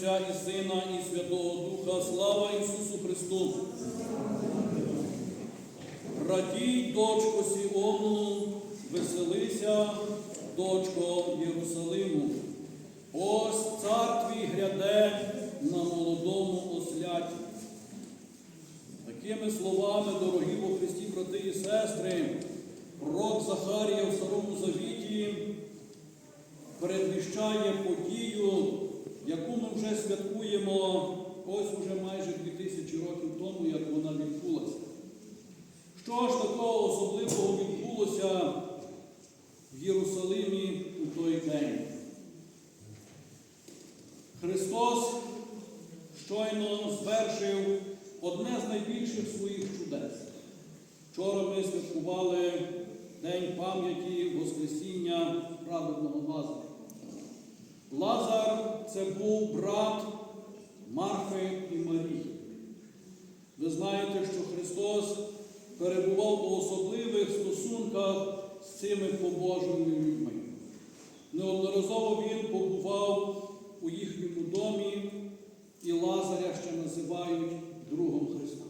Отця і Сина, і Святого Духа, слава Ісусу Христу. Радій, дочко Сіону, веселися, дочко Єрусалиму. Ось цар твій гряде на молодому осляті. Такими словами, дорогі во Христі, брати і сестри, пророк Захарія в Старому Завіті передвіщає подію, вже святкуємо ось уже майже 2000 років тому, як вона відбулася. Що ж такого особливого відбулося в Єрусалимі у той день? Христос щойно звершив одне з найбільших своїх чудес. Вчора ми святкували День пам'яті Воскресіння праведного Лазаря. Лазар це був брат Марфи і Марії. Ви знаєте, що Христос перебував у особливих стосунках з цими побожними людьми. Неодноразово він побував у їхньому домі, і Лазаря ще називають другом Христа.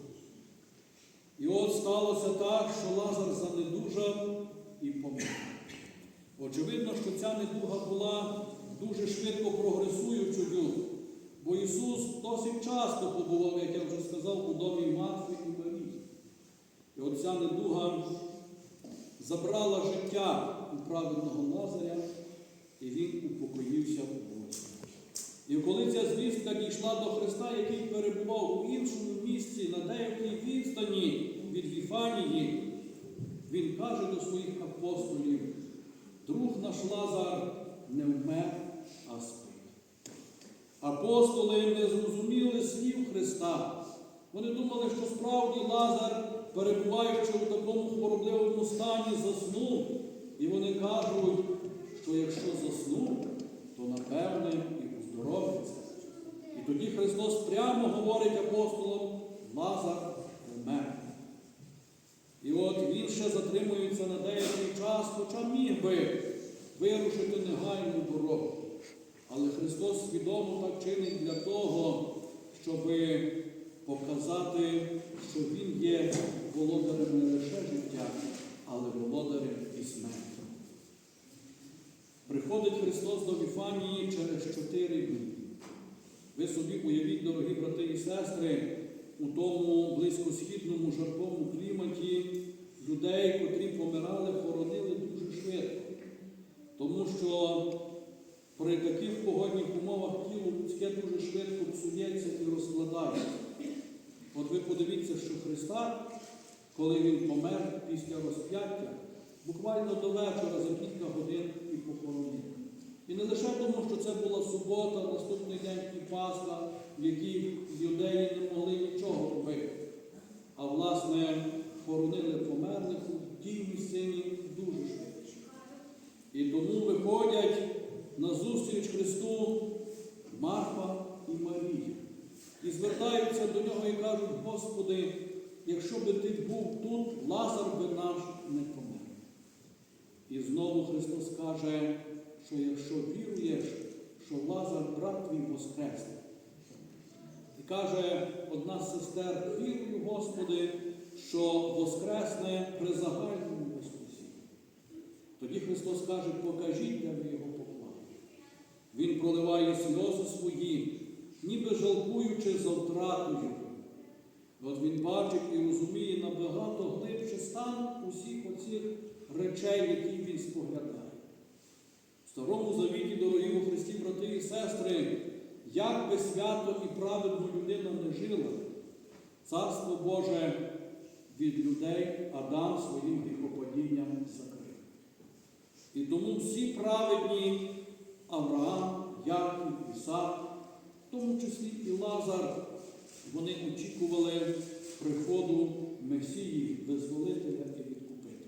І от сталося так, що Лазар занедужав і помер. Очевидно, що ця недуга була дуже швидко прогресуючою, бо Ісус досить часто побував, як я вже сказав, у домі Марфи і Марії. І от ця недуга забрала життя у праведного Лазаря, і він упокоївся у Бозі. І коли ця звістка дійшла до Христа, який перебував у іншому місці, на деякій відстані від Віфанії, він каже до своїх апостолів, друг наш Лазар не вмер, а спить. Апостоли не зрозуміли слів Христа. Вони думали, що справді Лазар, перебуваючи у такому хворобливому стані, заснув. І вони кажуть, що якщо заснув, то напевне і оздоровиться. І тоді Христос прямо говорить апостолам, Лазар вмер. І от він ще затримується на деякий час, хоча міг би вирушити негайну дорогу. Але Христос свідомо так чинить для того, щоб показати, що Він є володарем не лише життя, але володарем і смерті. Приходить Христос до Віфанії через чотири дні. Ви собі уявіть, дорогі брати і сестри, у тому близькосхідному жаркому кліматі людей, котрі помирали, хоронили дуже швидко. Тому що при таких погодних умовах тіло людське дуже швидко псується і розкладається. От ви подивіться, що Христа, коли Він помер після розп'яття, буквально до вечора за кілька годин і похоронив. І не лише тому, що це була субота, наступний день і Пасха, в якій юдеї не могли нічого робити. А власне хоронили померлих у тій місцині дуже швидше. І тому виходять на зустріч Христу Марфа і Марія. І звертаються до нього і кажуть, Господи, якщо би ти був тут, Лазар би наш не помер. І знову Христос каже, що якщо віруєш, що Лазар брат твій воскресне. І каже одна з сестер, вірую, Господи, що воскресне при загальному Воскресінні. Тоді Христос каже, покажіть, де ви його поклали. Він проливає сльози свої, ніби жалкуючи за втратою. От він бачить і розуміє набагато глибше стан усіх оцих речей, які він споглядає. В Старому Завіті, дорогі у Христі, брати і сестри, як би свято і праведно людина не жила, Царство Боже від людей Адам своїм гріхопадінням закрив. І тому всі праведні Авраам, Яків, Ісак, в тому числі і Лазар, вони очікували приходу Месії, визволителя і відкупителя.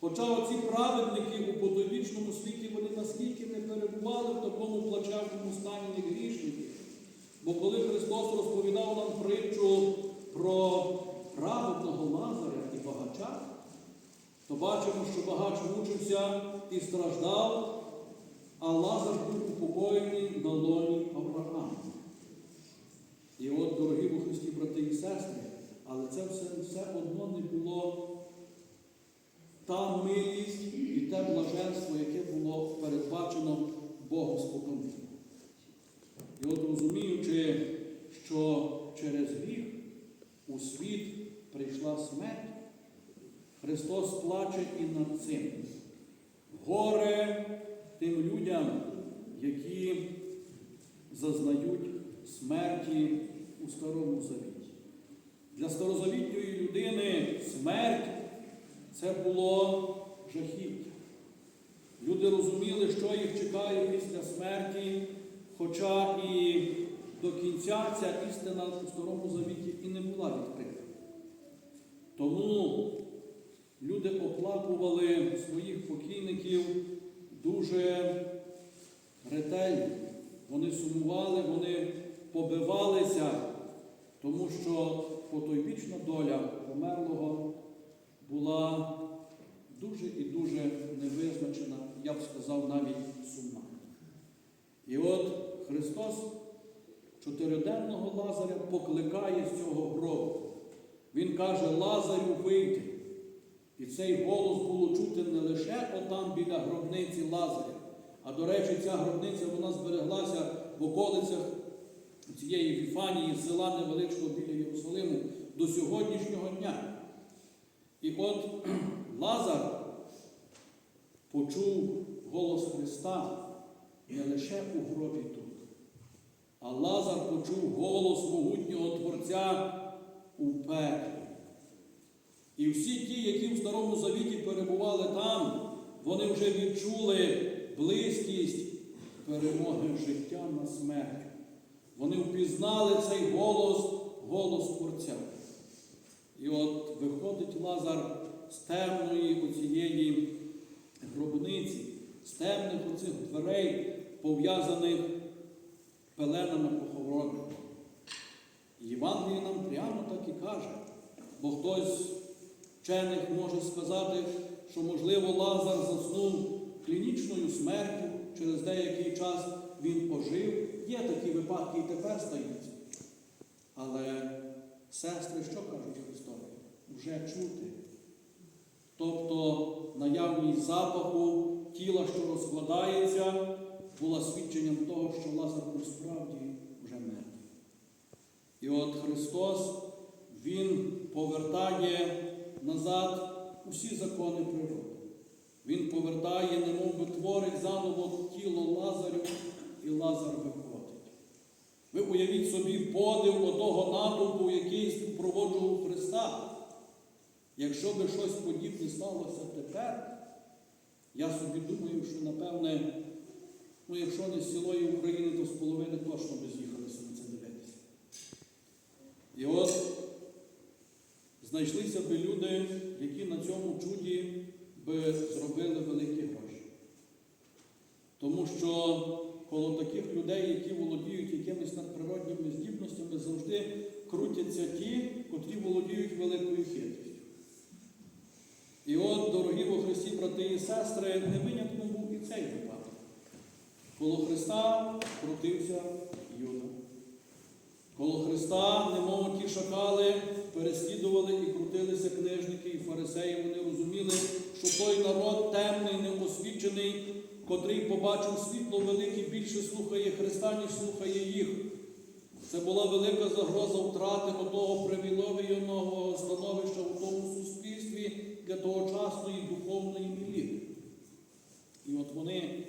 Хоча оці праведники у потойбічному світі вони наскільки не перебували в такому плачевному стані як грішники. Бо коли Христос розповідав нам притчу про праведного Лазаря і багача, то бачимо, що багач мучився і страждав, а Лазар був упокоєний на лоні Авраама. І от, дорогі Бухристі, брати і сестри, але це все, все одно не було та милість і те блаженство, яке. Чекає після смерті, хоча і до кінця ця істина у Старому Завіті і не була відкрита. Тому люди оплакували своїх покійників дуже ретельно. Вони сумували, вони побивалися, тому що потойбічна доля померлого була дуже і дуже невизначена, я б сказав, навіть Христос чотириденного Лазаря покликає з цього гробу. Він каже, Лазарю вийди. І цей голос було чути не лише отам біля гробниці Лазаря, а до речі, ця гробниця вона збереглася в околицях цієї Віфанії, села невеличкого біля Єрусалиму до сьогоднішнього дня. І от Лазар почув голос Христа не лише у гробі тут, а Лазар почув голос могутнього Творця у пеклі. І всі ті, які в Старому Завіті перебували там, вони вже відчули близькість перемоги життя на смерть. Вони впізнали цей голос, голос Творця. І от виходить Лазар з темної оцієї гробниці, з темних оцих дверей, пов'язаних пеленами похоронних. І Євангеліє нам прямо так і каже, бо хтось вчених може сказати, що, можливо, Лазар заснув клінічною смертю, через деякий час він пожив. Є такі випадки і тепер стаються. Але сестри, що кажуть Христові? Вже чути. Тобто наявність запаху тіла, що розкладається, була свідченням того, що Лазар був справді вже мертвий. І от Христос, Він повертає назад усі закони природи. Він повертає, немов би творить заново тіло Лазарю, і Лазар виходить. Ви уявіть собі подив отого натовпу, який супроводжував Христа. Якщо би щось подібне сталося тепер, я собі думаю, що напевне, ну якщо не з цілої України, то з половини точно би з'їхалися на це дивитися. І от знайшлися би люди, які на цьому чуді би зробили великі гроші. Тому що коло таких людей, які володіють якимись надприродніми здібностями, завжди крутяться ті, котрі володіють великою хитрістю. І от, дорогі во Христі, брати і сестри, не винятком був і цей випадок. Коло Христа крутився Юда. Коло Христа, немов ті книжники і фарисеї. Вони розуміли, що той народ темний, неосвічений, котрий побачив світло велике, більше слухає Христа, ніж слухає їх. Це була велика загроза втрати отого привіловійного становища у тому суспільстві для тогочасної духовної еліти. І от вони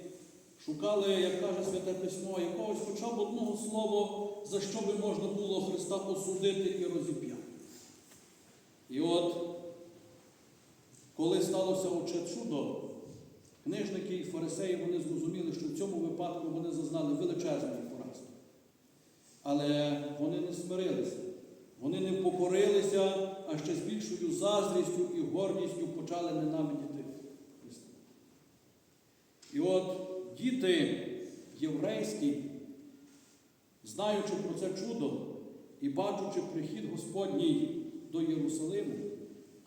шукали, як каже Святе Письмо, якогось хоча б одного слова, за що би можна було Христа осудити і розіп'яти. І от, коли сталося оче чудо, книжники і фарисеї вони зрозуміли, що в цьому випадку вони зазнали величезної поразки. Але вони не смирилися, вони не покорилися, а ще з більшою заздрістю і гордістю почали ненавидіти Христа. І от діти єврейські, знаючи про це чудо і бачучи прихід Господній до Єрусалиму,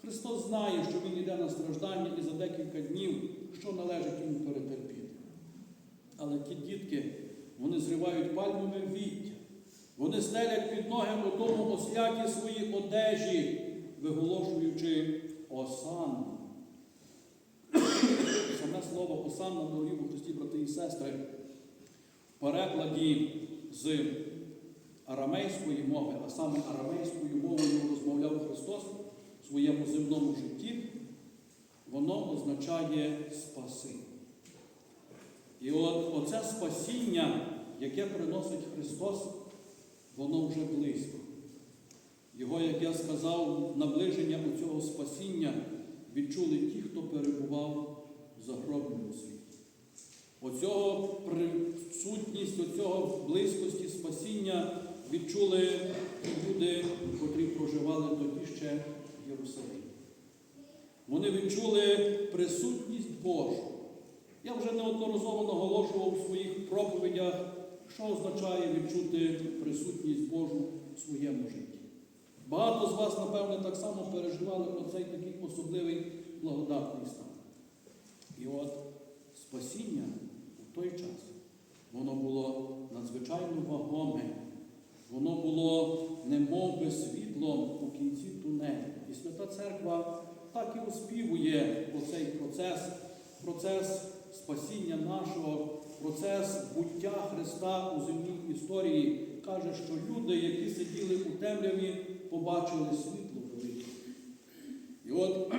Христос знає, що Він йде на страждання і за декілька днів, що належить йому перетерпіти. Але ті дітки, вони зривають пальмове віття, вони стелять під ноги у тому осляті свої одежі, виголошуючи осану. Саме слово осанна, дорогі у Христі, брати і сестри, в перекладі з арамейської мови, а саме арамейською мовою розмовляв Христос своєму земному житті, воно означає спаси. І от оце спасіння, яке приносить Христос, воно вже близько. Його, як я сказав, наближення у цього спасіння відчули ті, хто перебував в загробному світі. Оцього присутність, оцього близькості спасіння відчули люди, котрі проживали тоді ще в Єрусалимі. Вони відчули присутність Божу. Я вже неодноразово наголошував у своїх проповідях, що означає відчути присутність Божу в своєму житті. Багато з вас, напевне, так само переживали оцей такий особливий благодатний стан. І от спасіння у той час, воно було надзвичайно вагоме, воно було немов би світлом у кінці тунелю. І Свята Церква так і оспівує оцей процес, процес спасіння нашого, процес буття Христа у земній історії. Каже, що люди, які сиділи у темряві, побачили світло велике. І от,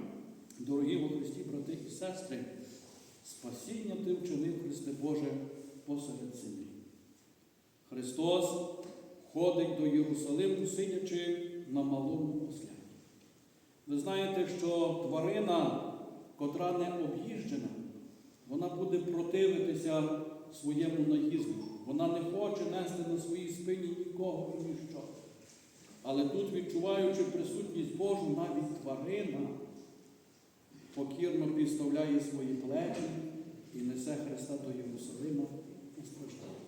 дорогі во Христі, брати і сестри, спасіння ти вчинив, Христе Боже, посеред землі. Христос ходить до Єрусалиму, сидячи на малому осляні. Ви знаєте, що тварина, котра не об'їжджена, вона буде противитися своєму наїзду. Вона не хоче нести на своїй спині нікого і ніщо. Але тут, відчуваючи присутність Божу, навіть тварина покірно підставляє свої плечі і несе Христа до Єрусалима і страждає.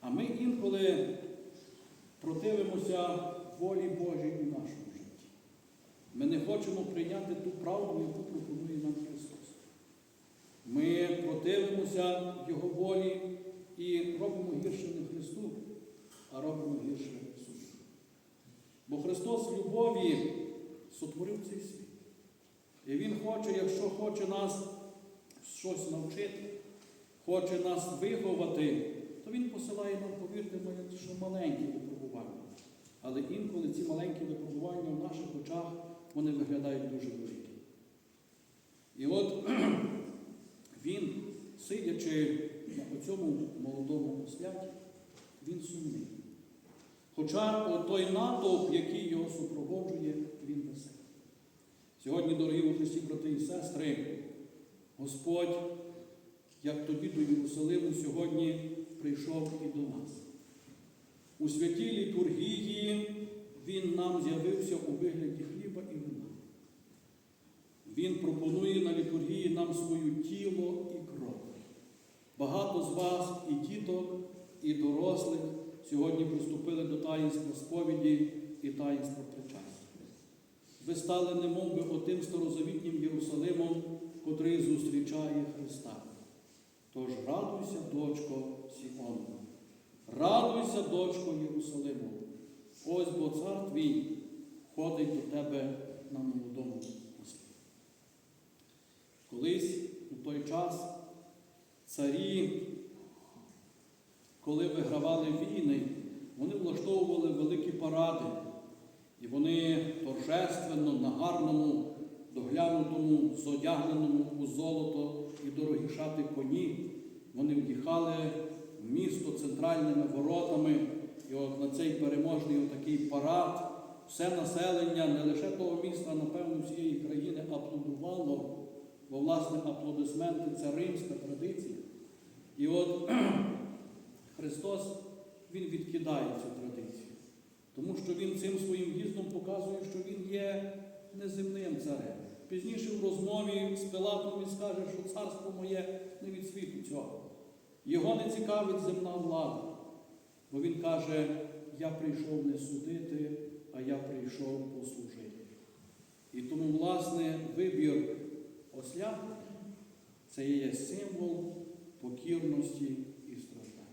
А ми інколи противимося волі Божій нашому житті. Ми не хочемо прийняти ту правду, яку пропонує нам Христос. Ми противимося Його волі і робимо гірше не Христу, а робимо гірше собі. Бо Христос в любові сотворив цей світ. І Він хоче, якщо хоче нас щось навчити, хоче нас виховати, то Він посилає нам, повірте що маленькі випробування. Але інколи ці маленькі випробування в наших очах вони виглядають дуже великі. І от він, сидячи на цьому молодому осляті, він сумний. Хоча той натовп, який його супроводжує, він веселий. Сьогодні, дорогі у брати і сестри, Господь, як тоді до Єрусалиму, сьогодні прийшов і до нас. У святій літургії Він нам з'явився у вигляді. Він пропонує на літургії нам своє тіло і кров. Багато з вас, і діток, і дорослих, сьогодні приступили до таїнства сповіді і таїнства причастя. Ви стали немов би отим старозавітнім Єрусалимом, котрий зустрічає Христа. Тож радуйся, дочко Сіону, радуйся, дочко Єрусалиму. Ось бо цар твій ходить до тебе на молодому. Колись у той час царі, коли вигравали війни, вони влаштовували великі паради. І вони торжественно на гарному, доглянутому, зодягненому у золото і дорогі шати коні, вони в'їхали в місто центральними воротами. І от на цей переможний такий парад все населення не лише того міста, а напевно, всієї країни аплодувало, бо, власне, аплодисменти це римська традиція. І от Христос Він відкидає цю традицію. Тому що він цим своїм їздом показує, що він є неземним царем. Пізніше в розмові з Пилатом він скаже, що царство моє не від світу цього. Його не цікавить земна влада. Бо він каже, я прийшов не судити, а я прийшов послужити. І тому, власне, вибір осля це є символ покірності і страждання.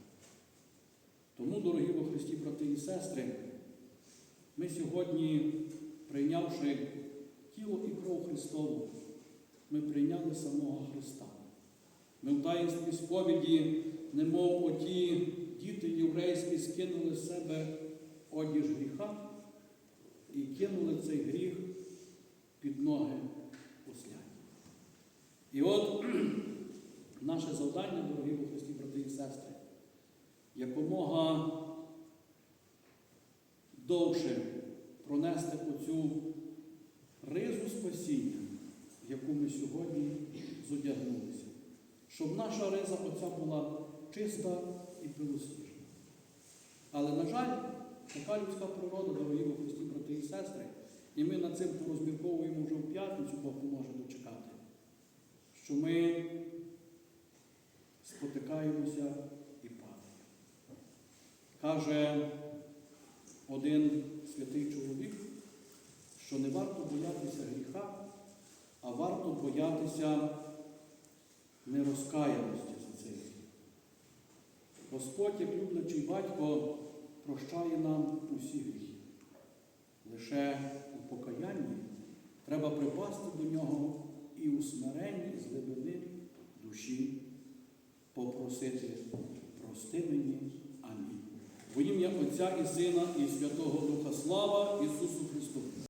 Тому, дорогі во Христі, брати і сестри, ми сьогодні, прийнявши тіло і кров Христову, ми прийняли самого Христа. Ми в таїнстві сповіді, немов оті діти єврейські скинули з себе одіж гріха і кинули цей гріх під ноги. І от наше завдання, дорогі Христі, брати і сестри, якомога довше пронести оцю ризу спасіння, в яку ми сьогодні зодягнулися. Щоб наша риза оця була чиста і білосніжна. Але, на жаль, така людська природа, дорогі Христі, брати і сестри, і ми над цим порозмірковуємо вже в п'ятницю, Бог поможе дочекати, що ми спотикаємося і падаємо. Каже один святий чоловік, що не варто боятися гріха, а варто боятися нерозкаяності за цей гріх. Господь, як люблячий батько, прощає нам усі гріхи. Лише у покаянні треба припасти до нього і у смиренні з глибини душі попросити прости мені. Амінь. Во ім'я Отця і Сина, і Святого Духа Слава Ісусу Христу!